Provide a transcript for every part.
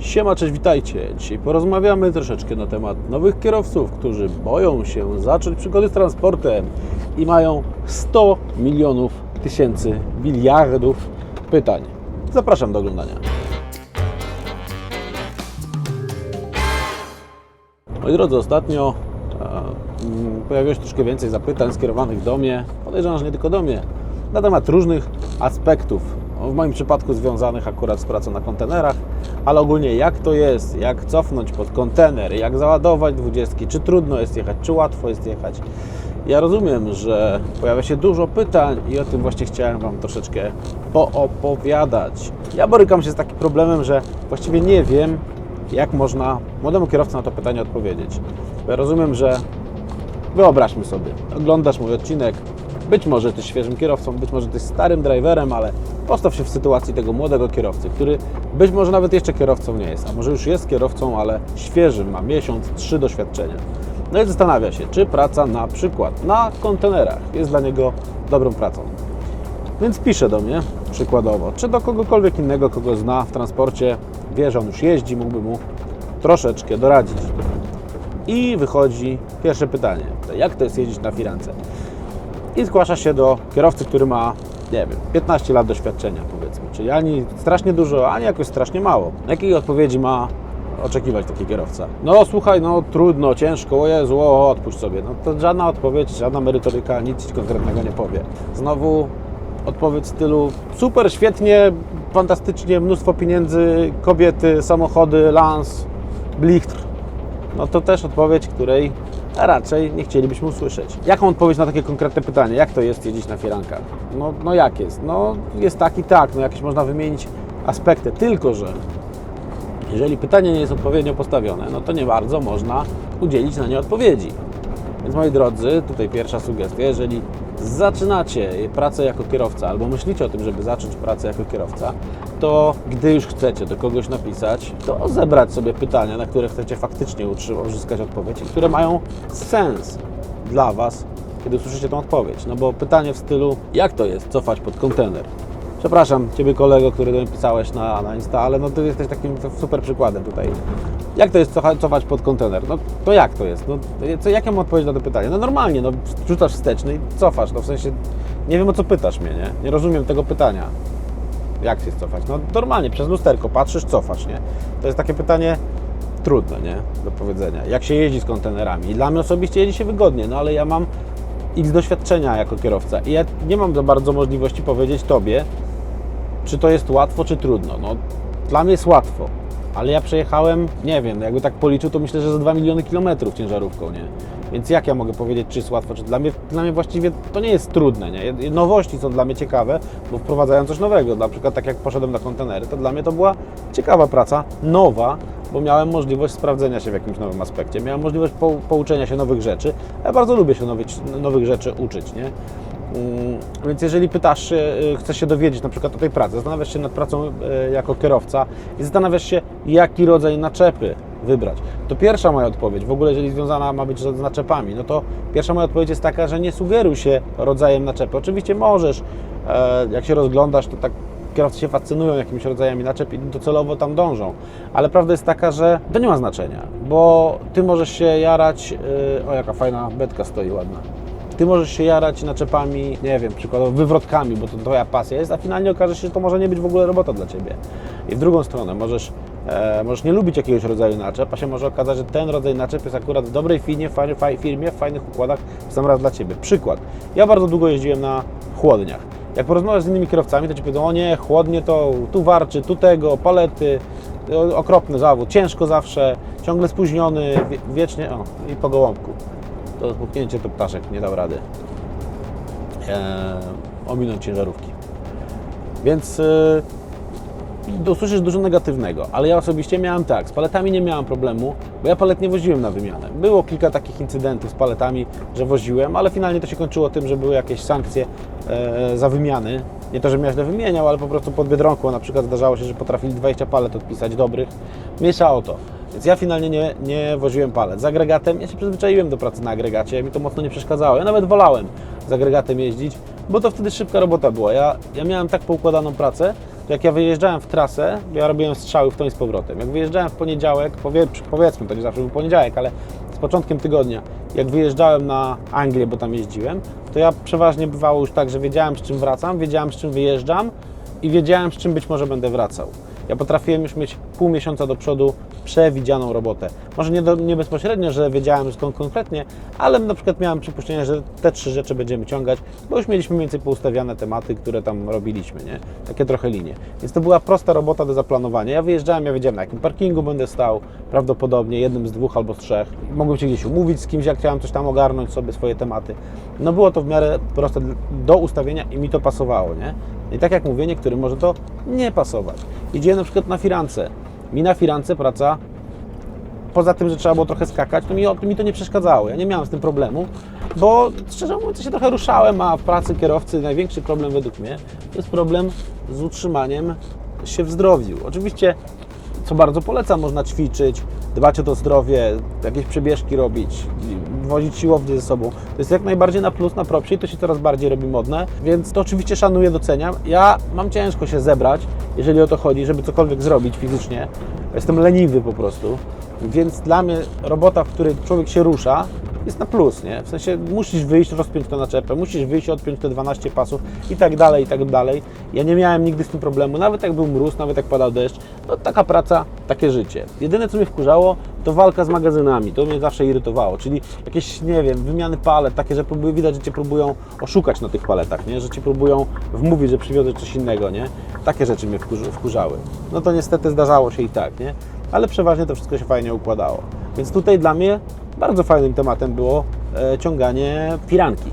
Siema, cześć, witajcie. Dzisiaj porozmawiamy troszeczkę na temat nowych kierowców, którzy boją się zacząć przygody z transportem i mają 100 milionów tysięcy biliardów pytań. Zapraszam do oglądania. Moi drodzy, ostatnio mm, pojawiło się troszkę więcej zapytań skierowanych do mnie, podejrzewam, że nie tylko do mnie, na temat różnych aspektów. W moim przypadku związanych akurat z pracą na kontenerach, ale ogólnie jak to jest, jak cofnąć pod kontener, jak załadować dwudziestki, czy trudno jest jechać, czy łatwo jest jechać. Ja rozumiem, że pojawia się dużo pytań i o tym właśnie chciałem Wam troszeczkę poopowiadać. Ja borykam się z takim problemem, że właściwie nie wiem, jak można młodemu kierowcy na to pytanie odpowiedzieć. Bo ja rozumiem, że wyobraźmy sobie, oglądasz mój odcinek, być może jesteś świeżym kierowcą, być może jesteś starym driverem, ale postaw się w sytuacji tego młodego kierowcy, który być może nawet jeszcze kierowcą nie jest, a może już jest kierowcą, ale świeżym, ma miesiąc, trzy doświadczenia. No i zastanawia się, czy praca na przykład na kontenerach jest dla niego dobrą pracą. Więc pisze do mnie przykładowo, czy do kogokolwiek innego, kogo zna w transporcie, wie, że on już jeździ, mógłby mu troszeczkę doradzić. I wychodzi pierwsze pytanie, jak to jest jeździć na firance? I zgłasza się do kierowcy, który ma, nie wiem, 15 lat doświadczenia powiedzmy, czyli ani strasznie dużo, ani jakoś strasznie mało. Jakiej odpowiedzi ma oczekiwać taki kierowca? No słuchaj, no trudno, ciężko, o Jezu, o, odpuść sobie. No to żadna odpowiedź, żadna merytoryka, nic konkretnego nie powie. Znowu odpowiedź w stylu super, świetnie, fantastycznie, mnóstwo pieniędzy, kobiety, samochody, lans, blichtr. No to też odpowiedź, której raczej nie chcielibyśmy usłyszeć. Jaką odpowiedź na takie konkretne pytanie? Jak to jest jeździć na firankach? No, no jak jest? No jest tak i tak, no jakieś można wymienić aspekty, tylko że jeżeli pytanie nie jest odpowiednio postawione, no to nie bardzo można udzielić na nie odpowiedzi. Więc moi drodzy, tutaj pierwsza sugestia, jeżeli zaczynacie pracę jako kierowca albo myślicie o tym, żeby zacząć pracę jako kierowca, to gdy już chcecie do kogoś napisać, to zebrać sobie pytania, na które chcecie faktycznie uzyskać odpowiedź i które mają sens dla Was, kiedy usłyszycie tą odpowiedź. No bo pytanie w stylu, jak to jest cofać pod kontener? Przepraszam Ciebie kolego, który do mnie pisałeś na, na Insta, ale no Ty jesteś takim super przykładem tutaj. Jak to jest cofa- cofać pod kontener? No to jak to jest? No, co, jak ja mam odpowiedzieć na to pytanie? No normalnie, no rzucasz wsteczny i cofasz, no w sensie nie wiem o co pytasz mnie, nie? Nie rozumiem tego pytania. Jak się cofać? No normalnie, przez lusterko patrzysz, cofasz, nie? To jest takie pytanie trudne, nie? Do powiedzenia. Jak się jeździ z kontenerami? I dla mnie osobiście jeździ się wygodnie, no ale ja mam x doświadczenia jako kierowca i ja nie mam za bardzo możliwości powiedzieć Tobie, czy to jest łatwo, czy trudno. No, dla mnie jest łatwo, ale ja przejechałem, nie wiem, jakby tak policzył, to myślę, że za 2 miliony kilometrów ciężarówką, nie? Więc jak ja mogę powiedzieć, czy jest łatwo, czy dla mnie, dla mnie właściwie to nie jest trudne, nie? Nowości są dla mnie ciekawe, bo wprowadzają coś nowego. Na przykład tak jak poszedłem na kontenery, to dla mnie to była ciekawa praca, nowa, bo miałem możliwość sprawdzenia się w jakimś nowym aspekcie, miałem możliwość po, pouczenia się nowych rzeczy. Ja bardzo lubię się nowych, nowych rzeczy uczyć, nie? Mm, Więc jeżeli pytasz y, chcesz się dowiedzieć na przykład o tej pracy, zastanawiasz się nad pracą y, jako kierowca i zastanawiasz się, jaki rodzaj naczepy wybrać, to pierwsza moja odpowiedź, w ogóle jeżeli związana ma być z naczepami, no to pierwsza moja odpowiedź jest taka, że nie sugeruj się rodzajem naczepy. Oczywiście możesz, e, jak się rozglądasz, to tak kierowcy się fascynują jakimiś rodzajami naczep i docelowo tam dążą. Ale prawda jest taka, że to nie ma znaczenia, bo Ty możesz się jarać, y, o jaka fajna betka stoi ładna. Ty możesz się jarać naczepami, nie wiem, przykładowo wywrotkami, bo to Twoja pasja jest, a finalnie okaże się, że to może nie być w ogóle robota dla Ciebie. I w drugą stronę, możesz, e, możesz nie lubić jakiegoś rodzaju naczep, a się może okazać, że ten rodzaj naczep jest akurat w dobrej firmie, firmie, w fajnych układach w sam raz dla Ciebie. Przykład. Ja bardzo długo jeździłem na chłodniach. Jak porozmawiasz z innymi kierowcami, to Ci powiedzą, o nie, chłodnie to tu warczy, tu tego, palety, okropny zawód, ciężko zawsze, ciągle spóźniony, wie, wiecznie, o, i po gołąbku to spuknięcie to ptaszek nie dał rady eee, ominąć ciężarówki. Więc e, usłyszysz dużo negatywnego, ale ja osobiście miałem tak, z paletami nie miałem problemu, bo ja palet nie woziłem na wymianę. Było kilka takich incydentów z paletami, że woziłem, ale finalnie to się kończyło tym, że były jakieś sankcje e, za wymiany. Nie to, że ja źle wymieniał, ale po prostu pod Biedronką na przykład zdarzało się, że potrafili 20 palet odpisać dobrych. Mniejsza o to. Więc ja finalnie nie, nie woziłem palet. Z agregatem, ja się przyzwyczaiłem do pracy na agregacie, mi to mocno nie przeszkadzało. Ja nawet wolałem z agregatem jeździć, bo to wtedy szybka robota była. Ja, ja miałem tak poukładaną pracę, to jak ja wyjeżdżałem w trasę, ja robiłem strzały w tą i z powrotem. Jak wyjeżdżałem w poniedziałek, powie, powiedzmy, to nie zawsze był poniedziałek, ale z początkiem tygodnia, jak wyjeżdżałem na Anglię, bo tam jeździłem, to ja przeważnie bywało już tak, że wiedziałem z czym wracam, wiedziałem z czym wyjeżdżam i wiedziałem z czym być może będę wracał. Ja potrafiłem już mieć pół miesiąca do przodu przewidzianą robotę. Może nie, do, nie bezpośrednio, że wiedziałem skąd konkretnie, ale na przykład miałem przypuszczenie, że te trzy rzeczy będziemy ciągać, bo już mieliśmy mniej więcej poustawiane tematy, które tam robiliśmy, nie? Takie trochę linie. Więc to była prosta robota do zaplanowania. Ja wyjeżdżałem, ja wiedziałem na jakim parkingu będę stał, prawdopodobnie jednym z dwóch albo z trzech. Mogłem się gdzieś umówić z kimś, jak chciałem coś tam ogarnąć sobie swoje tematy. No było to w miarę proste do ustawienia i mi to pasowało, nie? I tak jak mówię, niektórym może to nie pasować. Idziemy na przykład na firance. Mi na firance praca, poza tym, że trzeba było trochę skakać, to mi, mi to nie przeszkadzało. Ja nie miałem z tym problemu, bo szczerze mówiąc, się trochę ruszałem, a w pracy kierowcy największy problem według mnie to jest problem z utrzymaniem się w zdrowiu. Oczywiście, co bardzo polecam, można ćwiczyć, dbać o to zdrowie, jakieś przebieżki robić, wozić siłownię ze sobą. To jest jak najbardziej na plus, na propsie i to się coraz bardziej robi modne, więc to oczywiście szanuję, doceniam. Ja mam ciężko się zebrać, jeżeli o to chodzi, żeby cokolwiek zrobić fizycznie. Jestem leniwy po prostu, więc dla mnie robota, w której człowiek się rusza, jest na plus, nie? W sensie musisz wyjść, rozpiąć tę naczepę, musisz wyjść, odpiąć te 12 pasów i tak dalej, i tak dalej. Ja nie miałem nigdy z tym problemu, nawet jak był mróz, nawet jak padał deszcz, to taka praca, takie życie. Jedyne, co mnie wkurzało, to walka z magazynami, to mnie zawsze irytowało, czyli jakieś, nie wiem, wymiany palet, takie, że próbują, widać, że Cię próbują oszukać na tych paletach, nie? Że Ci próbują wmówić, że przywiozę coś innego, nie? Takie rzeczy mnie wkurzały. No to niestety zdarzało się i tak, nie? Ale przeważnie to wszystko się fajnie układało. Więc tutaj dla mnie bardzo fajnym tematem było e, ciąganie firanki.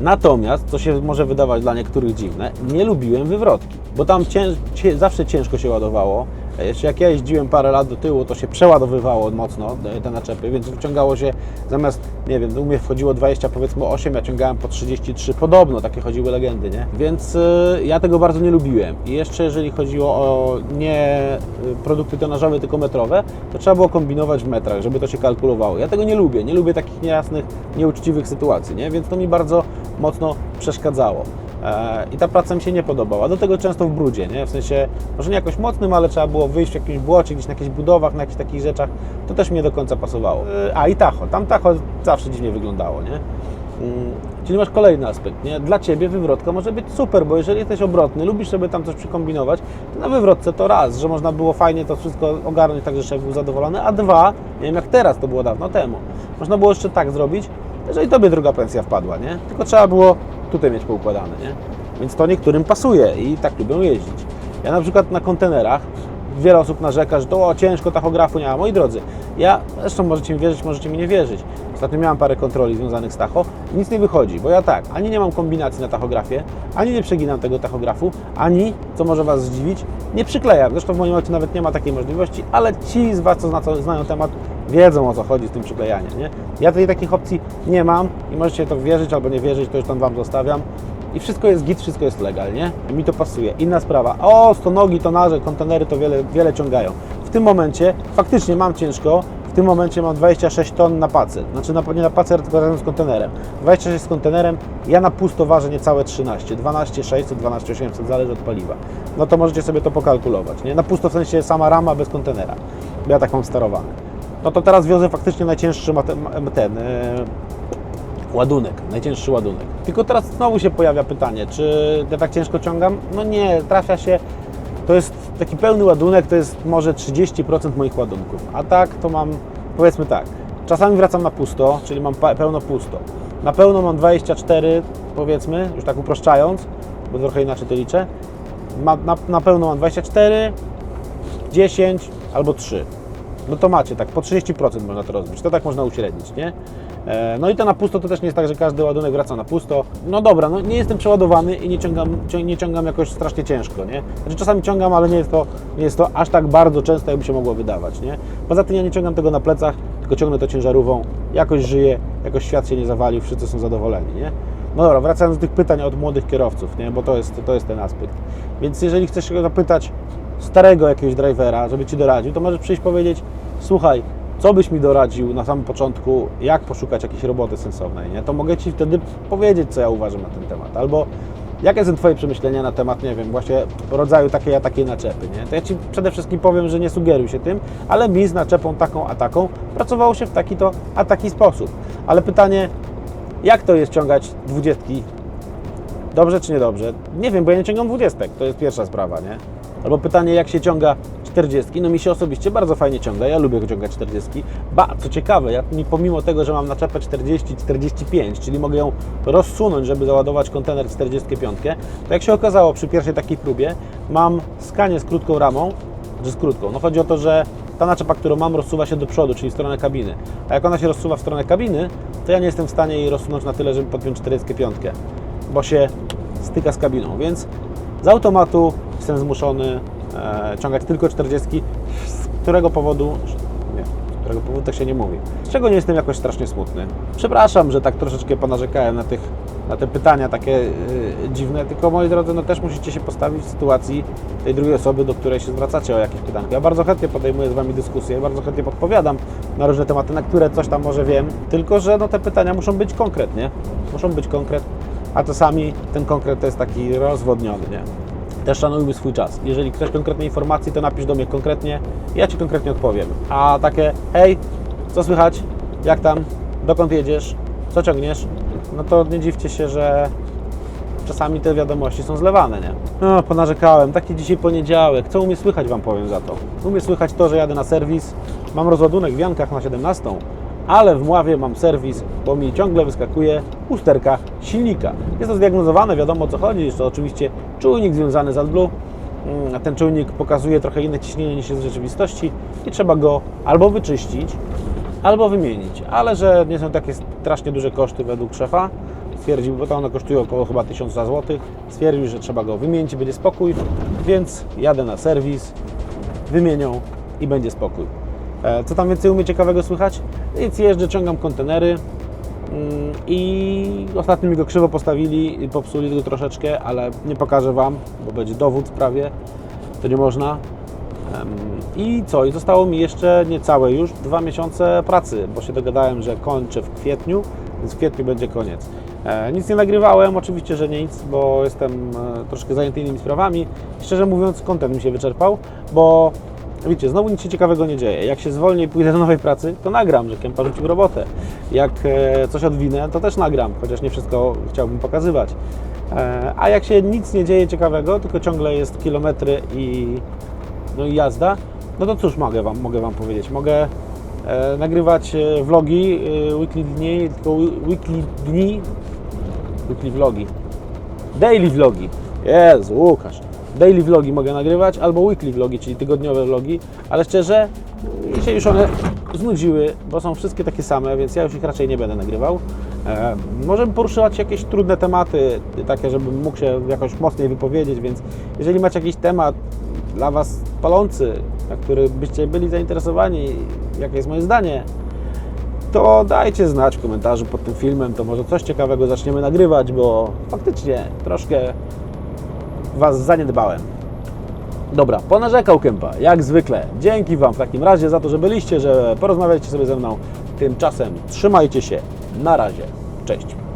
Natomiast, co się może wydawać dla niektórych dziwne, nie lubiłem wywrotki, bo tam cięż, zawsze ciężko się ładowało. E, Jeszcze jak ja jeździłem parę lat do tyłu, to się przeładowywało mocno e, te naczepy, więc wyciągało się zamiast, nie wiem, u mnie wchodziło 20, powiedzmy 8, ja ciągałem po 33, podobno, takie chodziły legendy, nie? Więc y, ja tego bardzo nie lubiłem. I jeszcze jeżeli chodziło o nie produkty tonażowe, tylko metrowe, to trzeba było kombinować w metrach, żeby to się kalkulowało. Ja tego nie lubię, nie lubię takich niejasnych, nieuczciwych sytuacji, nie? Więc to mi bardzo mocno przeszkadzało. E, I ta praca mi się nie podobała. Do tego często w brudzie, nie? W sensie, może nie jakoś mocnym, ale trzeba było wyjść w jakimś błocie, gdzieś na jakichś budowach, na jakichś takich rzeczach. To też mi nie do końca pasowało. E, A i tacho. Tam tacho zawsze dziwnie wyglądało, nie? Mm, Czyli masz kolejny aspekt, nie? Dla Ciebie wywrotka może być super, bo jeżeli jesteś obrotny, lubisz sobie tam coś przykombinować, to na wywrotce to raz, że można było fajnie to wszystko ogarnąć tak, że szef był zadowolony, a dwa, nie wiem jak teraz, to było dawno temu, można było jeszcze tak zrobić, jeżeli Tobie druga pensja wpadła, nie? Tylko trzeba było tutaj mieć poukładane, nie? Więc to niektórym pasuje i tak lubią jeździć. Ja na przykład na kontenerach wiele osób narzeka, że to o, ciężko, tachografu nie ma. Moi drodzy, ja zresztą możecie mi wierzyć, możecie mi nie wierzyć. Ostatnio miałem parę kontroli związanych z tacho i nic nie wychodzi, bo ja tak, ani nie mam kombinacji na tachografie, ani nie przeginam tego tachografu, ani, co może Was zdziwić, nie przyklejam. Zresztą w moim aucie nawet nie ma takiej możliwości, ale ci z Was, co zna- co znają temat, wiedzą o co chodzi z tym przyklejaniem. Nie? Ja tutaj takich opcji nie mam i możecie to wierzyć albo nie wierzyć, to już tam Wam zostawiam. I wszystko jest git, wszystko jest legal, nie? Mi to pasuje. Inna sprawa. O, stonogi, tonaże, kontenery to wiele, wiele ciągają. W tym momencie faktycznie mam ciężko. W tym momencie mam 26 ton na pacer. Znaczy na, nie na pacer, tylko razem z kontenerem. 26 z kontenerem, ja na pusto ważę niecałe 13. 12 600, 12 800, zależy od paliwa. No to możecie sobie to pokalkulować, nie? Na pusto w sensie sama rama bez kontenera. Ja tak mam sterowane. No to teraz wiozę faktycznie najcięższy ten... e, ładunek, najcięższy ładunek. Tylko teraz znowu się pojawia pytanie, czy ja tak ciężko ciągam? No nie, trafia się, to jest taki pełny ładunek, to jest może 30% moich ładunków, a tak to mam, powiedzmy tak, czasami wracam na pusto, czyli mam pełno pusto. Na pełno mam 24, powiedzmy, już tak uproszczając, bo trochę inaczej to liczę. Ma, na, na pełno mam 24, 10 albo 3. No to macie tak, po 30% można to rozbić. To tak można uśrednić, nie? E, No i to na pusto to też nie jest tak, że każdy ładunek wraca na pusto. No dobra, no nie jestem przeładowany i nie ciągam, cią- nie ciągam jakoś strasznie ciężko, nie? Znaczy czasami ciągam, ale nie jest, to, nie jest to aż tak bardzo często, jakby się mogło wydawać, nie? Poza tym ja nie ciągam tego na plecach, tylko ciągnę to ciężarówką. Jakoś żyję, jakoś świat się nie zawalił, wszyscy są zadowoleni, nie? No dobra, wracając do tych pytań od młodych kierowców, nie? Bo to jest, to jest ten aspekt. Więc jeżeli chcesz się zapytać starego jakiegoś drivera, żeby Ci doradził, to możesz przyjść powiedzieć, słuchaj, co byś mi doradził na samym początku, jak poszukać jakiejś roboty sensownej, nie? To mogę Ci wtedy powiedzieć, co ja uważam na ten temat. Albo Jakie są Twoje przemyślenia na temat, nie wiem, właśnie rodzaju takiej a takiej naczepy, nie? To ja Ci przede wszystkim powiem, że nie sugeruj się tym, ale mi z naczepą taką a taką pracowało się w taki to a taki sposób. Ale pytanie, jak to jest ciągać dwudziestki Dobrze czy niedobrze? Nie wiem, bo ja nie ciągam dwudziestek, to jest pierwsza sprawa, nie? Albo pytanie, jak się ciąga 40. No mi się osobiście bardzo fajnie ciąga, ja lubię ciągać 40. Ba, co ciekawe, ja mi pomimo tego, że mam naczepę 40-45, czyli mogę ją rozsunąć, żeby załadować kontener 45, to jak się okazało przy pierwszej takiej próbie, mam skanie z krótką ramą, czy z krótką. No chodzi o to, że ta naczepa, którą mam, rozsuwa się do przodu, czyli w stronę kabiny. A jak ona się rozsuwa w stronę kabiny, to ja nie jestem w stanie jej rozsunąć na tyle, żeby podpiąć 45 bo się styka z kabiną, więc z automatu jestem zmuszony e, ciągać tylko 40, z którego powodu, nie, z którego powodu tak się nie mówi, z czego nie jestem jakoś strasznie smutny. Przepraszam, że tak troszeczkę ponarzekałem na, tych, na te pytania takie e, dziwne, tylko moi drodzy, no też musicie się postawić w sytuacji tej drugiej osoby, do której się zwracacie o jakieś pytanki. Ja bardzo chętnie podejmuję z Wami dyskusję, bardzo chętnie podpowiadam na różne tematy, na które coś tam może wiem, tylko że no, te pytania muszą być konkretnie, muszą być konkretne a czasami ten konkret jest taki rozwodniony, nie? Też szanujmy swój czas. Jeżeli chcesz konkretnej informacji, to napisz do mnie konkretnie, ja Ci konkretnie odpowiem. A takie, hej, co słychać, jak tam, dokąd jedziesz, co ciągniesz, no to nie dziwcie się, że czasami te wiadomości są zlewane, nie? No, ponarzekałem, taki dzisiaj poniedziałek, co umie słychać Wam powiem za to. Umie słychać to, że jadę na serwis, mam rozładunek w Jankach na 17, ale w Mławie mam serwis, bo mi ciągle wyskakuje usterka silnika. Jest to zdiagnozowane, wiadomo o co chodzi, jest to oczywiście czujnik związany z AdBlue, Mm, ten czujnik pokazuje trochę inne ciśnienie niż jest w rzeczywistości i trzeba go albo wyczyścić, albo wymienić, ale że nie są takie strasznie duże koszty według szefa, stwierdził, bo to one kosztują około chyba 1000 zł, stwierdził, że trzeba go wymienić i będzie spokój, więc jadę na serwis, wymienią i będzie spokój. E, Co tam więcej umie ciekawego słychać? Więc jeżdżę, ciągam kontenery i ostatnio mi go krzywo postawili i popsuli go troszeczkę, ale nie pokażę Wam, bo będzie dowód w sprawie, to nie można. I co? I zostało mi jeszcze niecałe już dwa miesiące pracy, bo się dogadałem, że kończę w kwietniu, więc w kwietniu będzie koniec. E, nic nie nagrywałem, oczywiście, że nic, bo jestem e, troszkę zajęty innymi sprawami. Szczerze mówiąc, kontent mi się wyczerpał, bo wiecie, znowu nic się ciekawego nie dzieje. Jak się zwolnię i pójdę do nowej pracy, to nagram, że Kępa rzucił robotę. Jak e, coś odwinę, to też nagram, chociaż nie wszystko chciałbym pokazywać. E, a jak się nic nie dzieje ciekawego, tylko ciągle jest kilometry i no i jazda, no to cóż mogę Wam, mogę wam powiedzieć? Mogę e, nagrywać vlogi, weekly dni, tylko weekly dni, weekly vlogi, daily vlogi, Jezu, Łukasz, daily vlogi mogę nagrywać, albo weekly vlogi, czyli tygodniowe vlogi, ale szczerze, mi się już one znudziły, bo są wszystkie takie same, więc ja już ich raczej nie będę nagrywał. E, możemy poruszywać jakieś trudne tematy, takie, żebym mógł się jakoś mocniej wypowiedzieć, więc jeżeli macie jakiś temat dla Was palący, na który byście byli zainteresowani, jakie jest moje zdanie, to dajcie znać w komentarzu pod tym filmem, to może coś ciekawego zaczniemy nagrywać, bo faktycznie troszkę Was zaniedbałem. Dobra, ponarzekał Kępa, jak zwykle. Dzięki Wam w takim razie za to, że byliście, że porozmawialiście sobie ze mną. Tymczasem trzymajcie się. Na razie. Cześć.